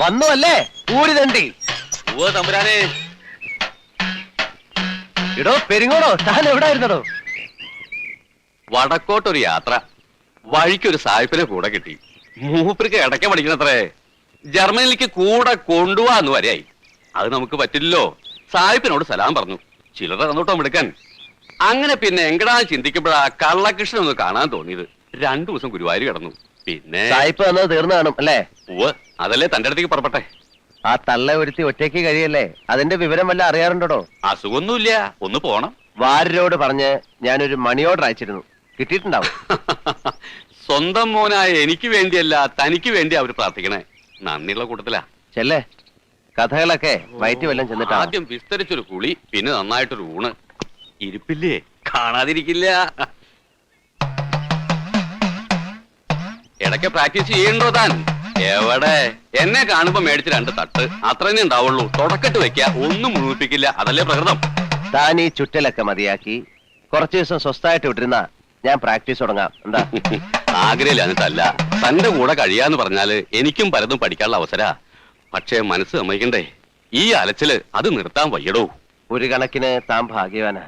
വന്നു അല്ലേ ഊരി തണ്ടി. തമ്പുരാനെ. ഇടോ പെരിങ്ങോടോ താൻ എവിടെ ആയിരുന്നടോ വടക്കോട്ടൊരു യാത്ര. വഴിക്കൊരു സായിപ്പിനെ കൂടെ കിട്ടി. മൂപ്പർക്ക് ഇടയ്ക്ക് പഠിക്കണത്രേ. ജർമ്മനിലേക്ക് കൂടെ കൊണ്ടുപോവാന്ന് വരെയായി. അത് നമുക്ക് പറ്റില്ലല്ലോ. സായിപ്പിനോട് സലാം പറഞ്ഞു. ചിലർ തന്നോട്ടോ എടുക്കാൻ. അങ്ങനെ പിന്നെ എങ്കടാ ചിന്തിക്കുമ്പോഴാ കള്ളകൃഷ്ണൻ ഒന്ന് കാണാൻ തോന്നിയത്. രണ്ടു ദിവസം ഗുരുവായൂർ കിടന്നു. പിന്നെ സായിപ്പ് വന്നത് തീർന്നു കാണും അല്ലേ? ഉവ്വ് അതല്ലേ തന്റെ അടുത്തേക്ക് പുറപ്പെട്ടെ? ആ തള്ള ഒരുത്തി ഒറ്റയ്ക്ക് കഴിയല്ലേ? അതിന്റെ വിവരം വല്ല അറിയാറുണ്ടോ അസുഖമൊന്നുമില്ല ഒന്ന് പോണം. വാര്യരോട് പറഞ്ഞ് ഞാനൊരു മണി ഓർഡർ അയച്ചിരുന്നു. കിട്ടിയിട്ടുണ്ടാവും. സ്വന്തം മോനായ എനിക്ക് വേണ്ടിയല്ല തനിക്ക് വേണ്ടി അവർ പ്രാർത്ഥിക്കണേ. നന്ദിയുള്ള കൂട്ടത്തിലാ. ചെല്ലേ? കഥകളൊക്കെ വയറ്റി വല്ലതും ചെന്നിട്ട് ആദ്യം വിസ്തരിച്ചൊരു കുളി പിന്നെ നന്നായിട്ടൊരു ഊണ്. ഇരിപ്പില്ലേ? കാണാതിരിക്കില്ല. ഇടയ്ക്ക് പ്രാക്ടീസ് ചെയ്യണ്ടോ താൻ? എവിടെ? എന്നെ കാണുമ്പോ മേടിച്ച് രണ്ട് തട്ട്. അത്രേ ഉണ്ടാവുള്ളൂ. തുടക്കട്ട് വെക്ക. ഒന്നും മുഴുപ്പിക്കില്ല അതല്ലേ പ്രകൃതം? താൻ ഈ ചുറ്റലൊക്കെ മതിയാക്കി കുറച്ചു ദിവസം സ്വസ്ഥായിട്ട് വിട്ടിരുന്ന ഞാൻ പ്രാക്ടീസ് തുടങ്ങാം. എന്താ? ആഗ്രഹം തല്ല തന്റെ കൂടെ കഴിയാന്ന് പറഞ്ഞാൽ എനിക്കും പലതും പഠിക്കാനുള്ള അവസര. പക്ഷേ മനസ്സ് സമ്മതിക്കണ്ടേ? ഈ അലച്ചിൽ അത് നിർത്താൻ വയ്യടോ. ഒരു കണക്കിന് താൻ ഭാഗ്യവാന.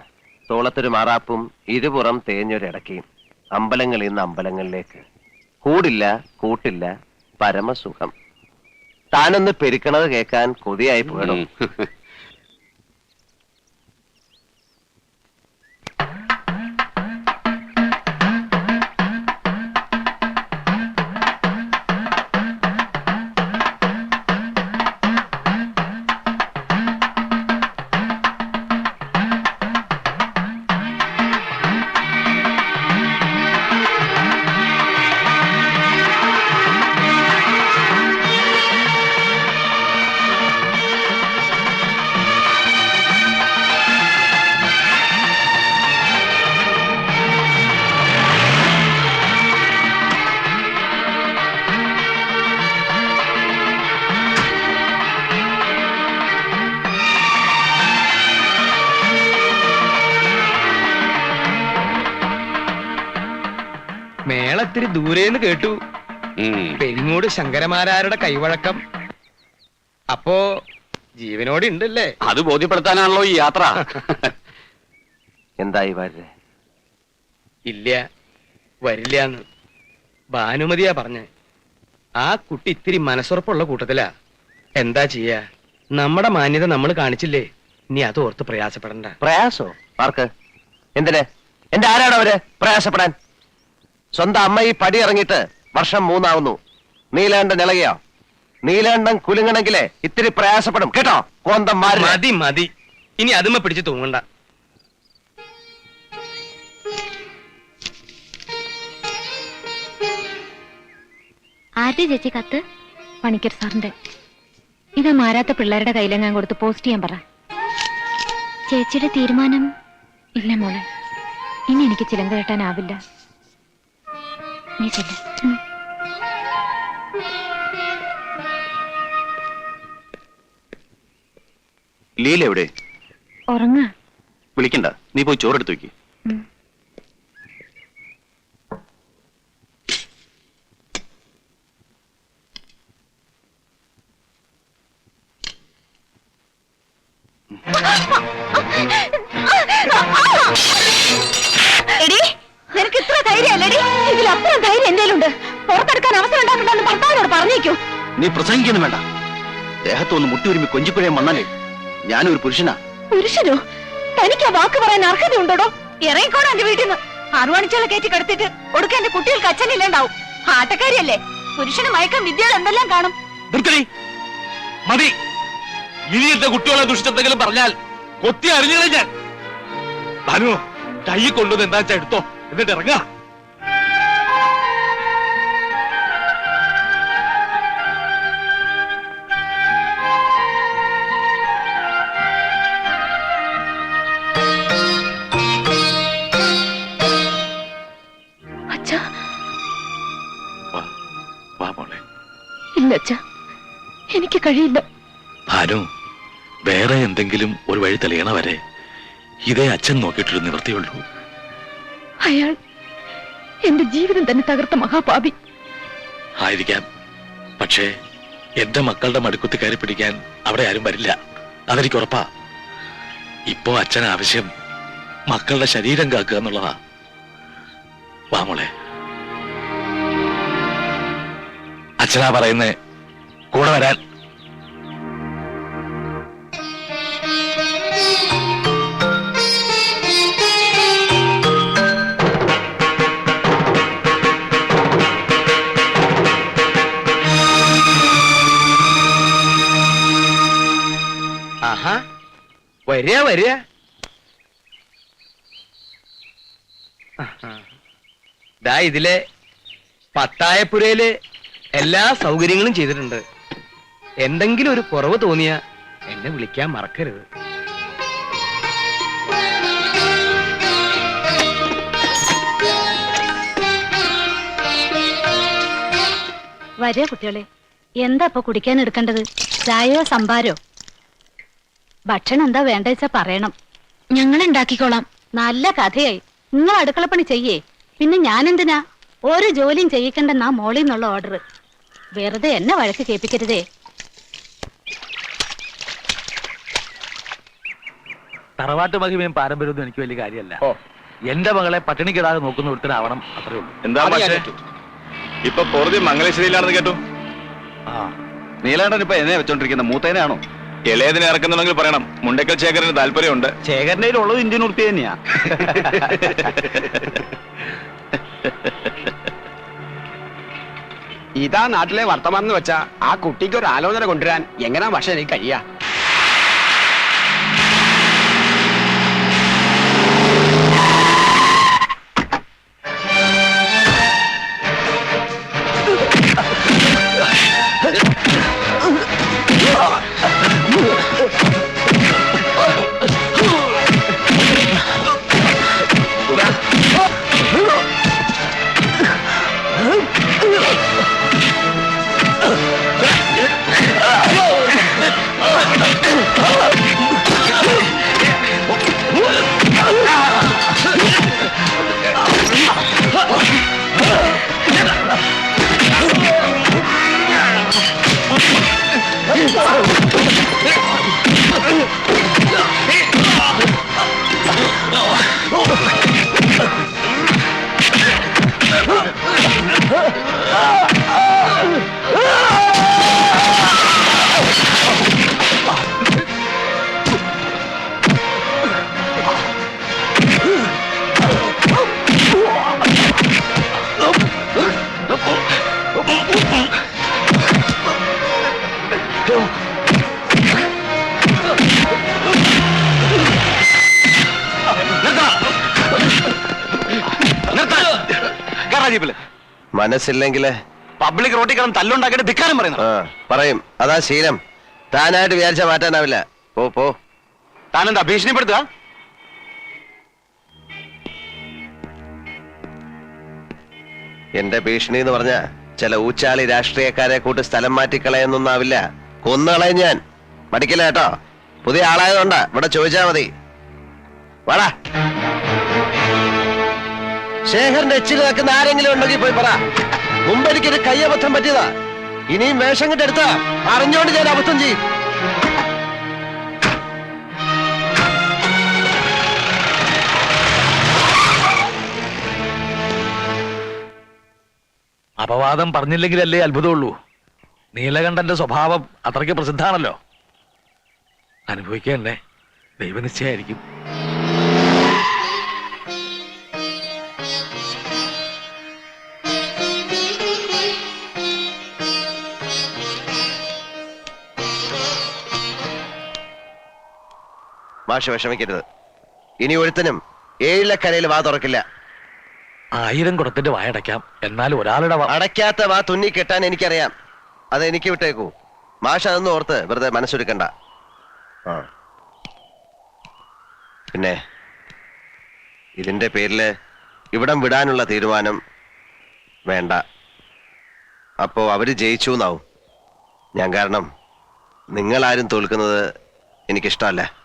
തോളത്തൊരു മാറാപ്പും ഇരുപുറം തേഞ്ഞൊരിടക്കയും അമ്പലങ്ങളിൽ നിന്ന് അമ്പലങ്ങളിലേക്ക്. കൂടില്ല കൂട്ടില്ല പരമസുഖം. താനൊന്ന് പെരുക്കണത് കേൾക്കാൻ കൊതിയായി പോകണം മേളത്തിരി ദൂരേന്ന് കേട്ടു. പെരിങ്ങോട് ശങ്കരമാരാരുടെ കൈവഴക്കം. അപ്പോ ജീവനോട് ഉണ്ടല്ലേ? അത് ബോധ്യപ്പെടുത്താനാണല്ലോ ഈ യാത്ര. എന്തായി വരെ ഇല്ല. വരില്ലാന്ന്. ഭാനുമതിയാ പറഞ്ഞ. ആ കുട്ടി ഇത്തിരി മനസ്സുറപ്പുള്ള കൂട്ടത്തിലാ. എന്താ ചെയ്യാ? നമ്മുടെ മാന്യത നമ്മൾ കാണിച്ചില്ലേ? നീ അത് ഓർത്ത് പ്രയാസപ്പെടണ്ട. പ്രയാസോ? ആർക്ക്? എന്തിനെ? എന്റെ ആരാണ് അവർ പ്രയാസപ്പെടാൻ? സ്വന്തം അമ്മ ഈ പടി ഇറങ്ങിയിട്ട് വർഷം മൂന്നാവുന്നു. നീലാണ്ടൻ ഇളകിയോ നീലാണ്ടൻ കുലുങ്ങണെങ്കിലേ ഇത്തിരി പ്രയാസപ്പെടും. കേട്ടോ? കോന്തന്മാര് മതി മതി. ഇനി അതുമ്മ പിടിച്ച് തൂങ്ങണ്ട. ആരുടെ ചേച്ചി കത്ത്? പണിക്കർ സാറിന്റെ. ഇത് മാരാത്ത പിള്ളേരുടെ കയ്യിലെങ്ങാൻ കൊടുത്ത് പോസ്റ്റ് ചെയ്യാൻ പറ. ചേച്ചിയുടെ തീരുമാനം ഇല്ല മോളെ. ഇനി എനിക്ക് ചിലങ്ക കെട്ടാനാവില്ല. നീ ചെല്ല. ലീല എവിടെ? ഉറങ്ങ. വിളിക്കണ്ട. നീ പോയി ചോറെടുത്ത് വെക്ക് എടി പറഞ്ഞേക്കൂ. നീ പ്രസംഗിക്കുന്നു വേണ്ട. ദേഹത്തൊന്ന് മുട്ടി ഒരുമി കൊഞ്ചിപ്പുഴയും വന്നാലേ ഞാനൊരു പുരുഷനാ. പുരുഷനോ? തനിക്ക് ആ വാക്ക് പറയാൻ അർഹത ഉണ്ടോടോ ഇറങ്ങിക്കോടാ എന്റെ വീട്ടിൽ നിന്ന് അറുവാണിച്ചുള്ള കയറ്റി കിടത്തിട്ട് ഒടുക്ക എന്റെ കുട്ടികൾക്ക് അച്ഛനില്ലാണ്ടാവും. ആട്ടക്കാരിയല്ലേ പുരുഷന് മയക്കം വിദ്യകൾ എന്തെല്ലാം കാണും? നിർത്തടി. മതി. കുട്ടികളെ ദുഷ്ടത്തെങ്കിലും പറഞ്ഞാൽ കൊത്തി അറിഞ്ഞത് ഞാൻ. ഭാനു കൈ കൊണ്ടുവന്ന് എന്താ വെച്ചാ എടുത്തോ? എന്നിട്ട് ഇറങ്ങാ വാ മോളെ. എനിക്ക് കഴിയില്ല. ഭാനു വേറെ എന്തെങ്കിലും ഒരു വഴി തെളിയണ വരെ ഇതേ അച്ഛൻ നോക്കിയിട്ടൊരു നിവൃത്തിയുള്ളൂ അയാൾ എന്റെ ജീവിതം തന്നെ തകർത്ത മഹാപാപി. ആയിരിക്കാം. പക്ഷേ എന്റെ മക്കളുടെ മടുക്കുത്തി കയറി പിടിക്കാൻ അവിടെ ആരും വരില്ല. അതെനിക്ക് ഉറപ്പാ. ഇപ്പോ അച്ഛൻ ആവശ്യം മക്കളുടെ ശരീരം കാക്കുക എന്നുള്ളതാ. വാ അച്ഛനാ പറയുന്നത് കൂടെ വരാൻ. വരിക വരിക. ദാ ഇതിലെ പത്തായപ്പുരയിൽ എല്ലാ സൗകര്യങ്ങളും ചെയ്തിട്ടുണ്ട്. എന്തെങ്കിലും ഒരു കുറവ് തോന്നിയ എന്നെ വിളിക്കാൻ മറക്കരുത്. വരിക കുട്ടികളെ എന്താ ഇപ്പൊ കുടിക്കാൻ എടുക്കേണ്ടത്? ചായയോ സംഭാരോ ഭക്ഷണം എന്താ വേണ്ട വെച്ചാ പറയണം. ഞങ്ങൾ ഉണ്ടാക്കിക്കോളാം. നല്ല കഥയായി. നിങ്ങൾ അടുക്കളപ്പണി ചെയ്യേ. പിന്നെ ഞാൻ എന്തിനാ ഒരു ജോലിയും ചെയ്യിക്കണ്ടെന്നാ മോളിൽ നിന്നുള്ള ഓർഡർ വെറുതെ എന്നെ വഴക്ക് കേൾപ്പിക്കരുതേ. തറവാട്ട് മഹിമയും പാരമ്പര്യമൊന്നും എനിക്ക് വലിയ കാര്യമല്ല. എന്റെ മകളെ പട്ടിണിക്കിടാതെ നോക്കുന്ന ഒരുത്തരാവണം അത്രേ ഉള്ളൂ. എന്താ പക്ഷേ ഇപ്പൊ പൊറുതി മംഗലശ്ശേരിയിലാണെന്ന് കേട്ടു. ആ. നീലാണ്ടൻ ഇപ്പൊ എന്നെ വെച്ചോണ്ടിരിക്കുന്ന മൂത്തേനാണോ? ഇളയതിനെ ഇറക്കുന്നുണ്ടെങ്കിൽ പറയണം. മുണ്ടക്കൽ ശേഖരന് താല്പര്യമുണ്ട്. ശേഖരനയിലുള്ളത് ഇന്ത്യൻ ഉറുത്തി തന്നെയാ. ഇതാ നാട്ടിലെ വർത്തമാനം വെച്ചാ ആ കുട്ടിക്ക് ഒരു ആലോചന കൊണ്ടുവരാൻ എങ്ങനാ പക്ഷെ എനിക്ക് കഴിയാ? Oh! മനസ്സില്ലെങ്കിൽ പബ്ലിക് റോട്ടിൽ കിടന്ന് തല്ലുണ്ടാക്കിയിട്ട് ധിക്കാരം പറയുന്നു. ആ പറയും. അതാ ശീലം. താനായിട്ട് വിചാരിച്ച മാറ്റാനാവില്ല. പോ പോ. താനെന്താ ഭീഷണിപ്പെടുത്തുക? എന്റെ ഭീഷണി എന്ന് പറഞ്ഞ ചില ഊച്ചാളി രാഷ്ട്രീയക്കാരെ കൂട്ട് സ്ഥലം മാറ്റിക്കളയെന്നൊന്നാവില്ല. കൊന്നുകളയും ഞാൻ. മടിക്കില്ല കേട്ടോ. പുതിയ ആളായതുകൊണ്ടാ. ഇവിടെ ചോദിച്ചാ മതി. വാടാ. ശേഖരന്റെ എച്ചിൽ നിൽക്കുന്ന ആരെങ്കിലും ഉണ്ടെങ്കിൽ പോയി പറ. മുമ്പ് കയ്യബദ്ധം പറ്റിയതാ. ഇനിയും വേഷം കിട്ടെടുത്ത അറിഞ്ഞോണ്ട് ഞാൻ അബദ്ധം ചെയ്യും. അപവാദം പറഞ്ഞില്ലെങ്കിലല്ലേ അത്ഭുതമുള്ളൂ. നീലകണ്ഠന്റെ സ്വഭാവം അത്രയ്ക്ക് പ്രസിദ്ധാണല്ലോ അനുഭവിക്കണ്ടേ ദൈവനിശ്ചയായിരിക്കും. മാഷ് വിഷമിക്കരുത്. ഇനി ഒരുത്തനും ഏഴിലക്കരയിൽ വാ തുറക്കില്ല. ആയിരം കുടത്തിന്റെ വായടയ്ക്കാം എന്നാൽ ഒരാളുടെ അടയ്ക്കാത്ത വാ തുന്നി കെട്ടാൻ എനിക്കറിയാം. അത് എനിക്ക് വിട്ടേക്കൂ. മാഷ് അതൊന്നും ഓർത്ത് വെറുതെ മനസ്സൊരുക്കണ്ട. ആ. പിന്നെ ഇതിന്റെ പേരിൽ ഇവിടം വിടാനുള്ള തീരുമാനം വേണ്ട. അപ്പോ അവർ ജയിച്ചു എന്നാവും. ഞാൻ കാരണം നിങ്ങളാരും തോൽക്കുന്നത് എനിക്കിഷ്ടമല്ല.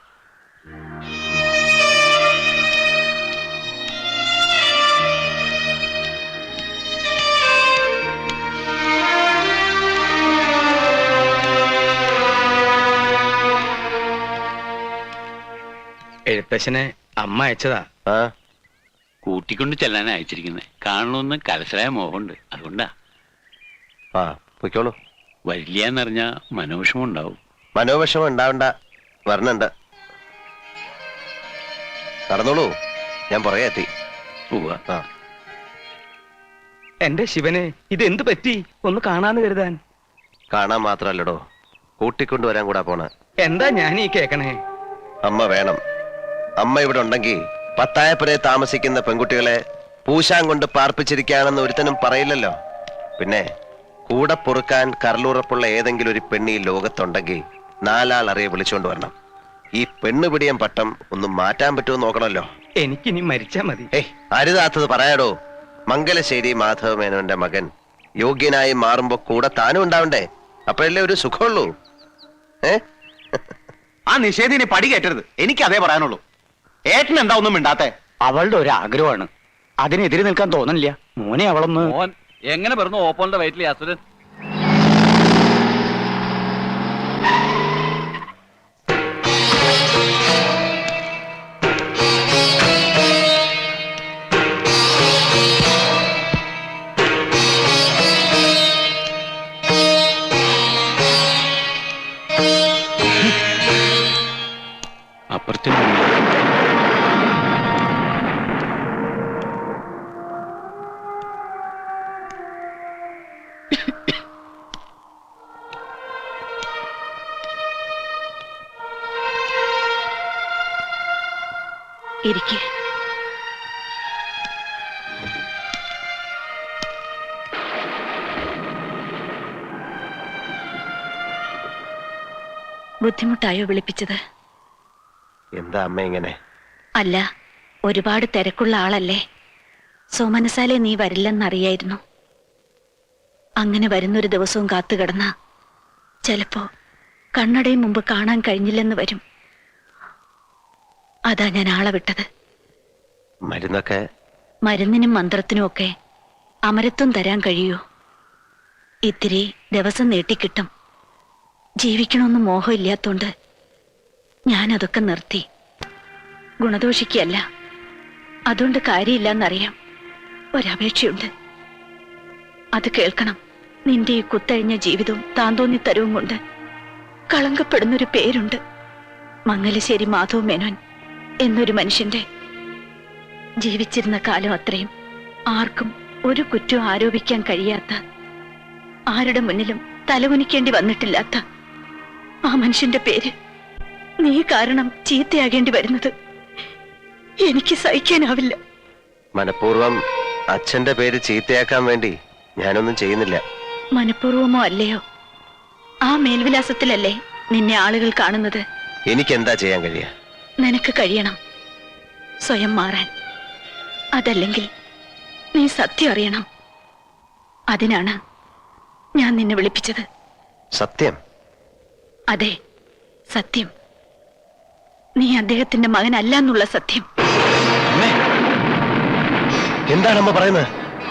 എഴുത്തച്ഛനെ അമ്മ അയച്ചതാ. ആ കൂട്ടിക്കൊണ്ട് ചെല്ലാൻ അയച്ചിരിക്കുന്നത് കാണണമെന്ന് കലശലായ മോഹമുണ്ട്. അതുകൊണ്ടാ. ആ പൊയ്ക്കോളൂ. വരില്ല എന്നറിഞ്ഞാ മനോവിഷമം ഉണ്ടാവും മനോവിഷമം ഉണ്ടാവണ്ട. വരണുണ്ട് നടന്നോളൂ. ഞാൻ പുറകെ എത്തി. ഉവ്വ ആ. എന്റെ ശിവനെ ഇത് എന്ത് പറ്റി? ഒന്ന് കാണാന്ന് കരുതാൻ. കാണാൻ മാത്രല്ലടോ. കൂട്ടിക്കൊണ്ടുവരാൻ കൂടാ പോണ. എന്താ ഞാൻ ഈ കേക്കണേ? അമ്മ വേണം. അമ്മ ഇവിടെ ഉണ്ടെങ്കിൽ പത്തായപ്പുരയെ താമസിക്കുന്ന പെൺകുട്ടികളെ പൂശാൻ കൊണ്ട് പാർപ്പിച്ചിരിക്കുകയാണെന്ന് ഒരുത്തനും പറയില്ലല്ലോ. പിന്നെ കൂടെ പൊറുക്കാൻ കരളുറപ്പുള്ള ഏതെങ്കിലും ഒരു പെണ്ണി ലോകത്തുണ്ടെങ്കിൽ നാലാൾ അറിയെ വിളിച്ചുകൊണ്ട് വരണം. ഈ പെണ്ണ് പിടിയൻ പട്ടം ഒന്ന് മാറ്റാൻ പറ്റുമോ എനിക്ക് ഇനി മരിച്ചാ മതി. ഏയ് അരുതാത്തത് പറയാടോ. മംഗലശ്ശേരി മാധവ മേനോന്റെ മകൻ യോഗ്യനായി മാറുമ്പോ കൂടെ താനും ഉണ്ടാവണ്ടേ? അപ്പോഴല്ലേ ഒരു സുഖമുള്ളൂ. ഏ? ആ നിഷേധിനെ പടി കയറ്റരുത്. എനിക്ക് അതേ പറയാനുള്ളൂ. ഏട്ടൻ എന്താ ഒന്നും മിണ്ടാത്തെ? അവളുടെ ഒരു ആഗ്രഹമാണ്. അതിനെതിരെ നിൽക്കാൻ തോന്നുന്നില്ല മോനെ അവളൊന്ന് മോൻ എങ്ങനെ പറഞ്ഞു ഓപ്പോളിന്റെ വയറ്റിൽ അസുരൻ? ഇരിക്കെ. ബുദ്ധിമുട്ടായോ വിളിപ്പിച്ചത്? എന്താ അമ്മ ഇങ്ങനെ? അല്ല ഒരുപാട് തിരക്കുള്ള ആളല്ലേ. സോമനസാലെ നീ വരില്ലെന്നറിയായിരുന്നു. അങ്ങനെ വരുന്നൊരു ദിവസവും കാത്തുകിടന്ന. ചിലപ്പോ കണ്ണടയും മുമ്പ് കാണാൻ കഴിഞ്ഞില്ലെന്ന് വരും. അതാ ഞാൻ ആളെ വിട്ടത്. മരുന്നൊക്കെ? മരുന്നിനും മന്ത്രത്തിനും ഒക്കെ അമരത്വം തരാൻ കഴിയൂ. ഇത്തിരി ദിവസം നീട്ടിക്കിട്ടും. ജീവിക്കണമെന്ന് മോഹമില്ലാത്തോണ്ട് ഞാനതൊക്കെ നിർത്തി. ഗുണദോഷിക്കല്ല അതുകൊണ്ട് കാര്യമില്ലെന്നറിയാം. ഒരപേക്ഷയുണ്ട്. അത് കേൾക്കണം. നിന്റെ ഈ കുത്തഴിഞ്ഞ ജീവിതവും താന്തോന്നി തരവും കൊണ്ട് കളങ്കപ്പെടുന്നൊരു പേരുണ്ട്. മംഗലശ്ശേരി മാധവ മേനോൻ. എന്നൊരു മനുഷ്യന്റെ ജീവിച്ചിരുന്ന കാലം അത്രയും ആർക്കും ഒരു കുറ്റം ആരോപിക്കാൻ കഴിയാത്ത ആരുടെ മുന്നിലും തലകുനിക്കേണ്ടി വന്നിട്ടില്ലാത്ത ആ മനുഷ്യന്റെ പേര് നീ കാരണം ചീത്തയാകേണ്ടി വരുന്നത് എനിക്ക് സഹിക്കാനാവില്ല. മനഃപൂർവം അച്ഛന്റെ പേര് ചീത്തയാക്കാൻ വേണ്ടി ഞാനൊന്നും ചെയ്യുന്നില്ല. മനഃപൂർവമോ അല്ലയോ? ആ മേൽവിലാസത്തിലല്ലേ നിന്നെ ആളുകൾ കാണുന്നത്? എനിക്ക് എന്താ ചെയ്യാൻ കഴിയുക നിനക്ക് കഴിയണം. സ്വയം മാറാൻ. അതല്ലെങ്കിൽ നീ സത്യം അറിയണം. അതിനാണ് ഞാൻ നിന്നെ വിളിപ്പിച്ചത്. സത്യം? അതെ സത്യം. നീ അദ്ദേഹത്തിന്റെ മകനല്ല എന്നുള്ള സത്യം എന്താണ് അമ്മ പറയുന്നത്?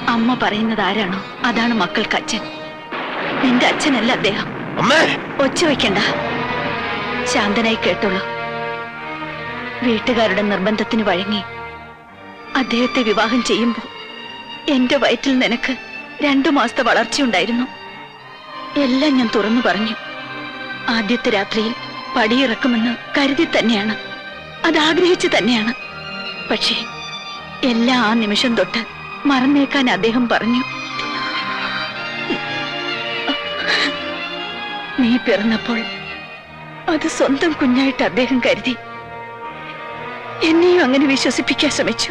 അമ്മ പറയുന്നത് ആരാണോ? അതാണ് മക്കൾക്ക് അച്ഛൻ. നിന്റെ അച്ഛനല്ല അദ്ദേഹം. ഒച്ച വയ്ക്കണ്ട. ശാന്തനായി കേട്ടോളൂ. വീട്ടുകാരുടെ നിർബന്ധത്തിന് വഴങ്ങി അദ്ദേഹത്തെ വിവാഹം ചെയ്യുമ്പോൾ എന്റെ വയറ്റിൽ നിനക്ക് രണ്ടു മാസത്തെ വളർച്ചയുണ്ടായിരുന്നു. എല്ലാം ഞാൻ തുറന്നു പറഞ്ഞു. ആദ്യത്തെ രാത്രിയിൽ പടിയിറക്കുമെന്ന് കരുതി തന്നെയാണ്. അത് ആഗ്രഹിച്ചു തന്നെയാണ്. പക്ഷേ എല്ലാ ആ നിമിഷം തൊട്ട് മറന്നേക്കാൻ അദ്ദേഹം പറഞ്ഞു. നീ പിറന്നപ്പോൾ അത് സ്വന്തം കുഞ്ഞായിട്ട് അദ്ദേഹം കരുതി. എന്നെയും അങ്ങനെ വിശ്വസിപ്പിക്കാൻ ശ്രമിച്ചു.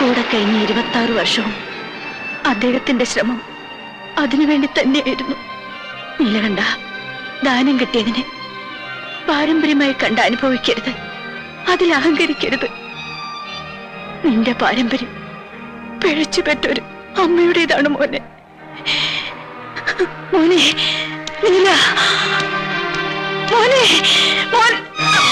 കൂടെ കഴിഞ്ഞ ഇരുപത്തി ആറ് വർഷവും അദ്ദേഹത്തിന്റെ ശ്രമം അതിനുവേണ്ടി തന്നെയായിരുന്നു. ഇല്ല കണ്ട ദാനം കിട്ടിയതിന് പാരമ്പര്യമായി കണ്ട് അനുഭവിക്കരുത്. അതിൽ അഹങ്കരിക്കരുത്. നിന്റെ പാരമ്പര്യം പിഴച്ചു പെറ്റൊരു അമ്മയുടേതാണ് മോനെ. മോനെ നീല. മോനെ മോൻ.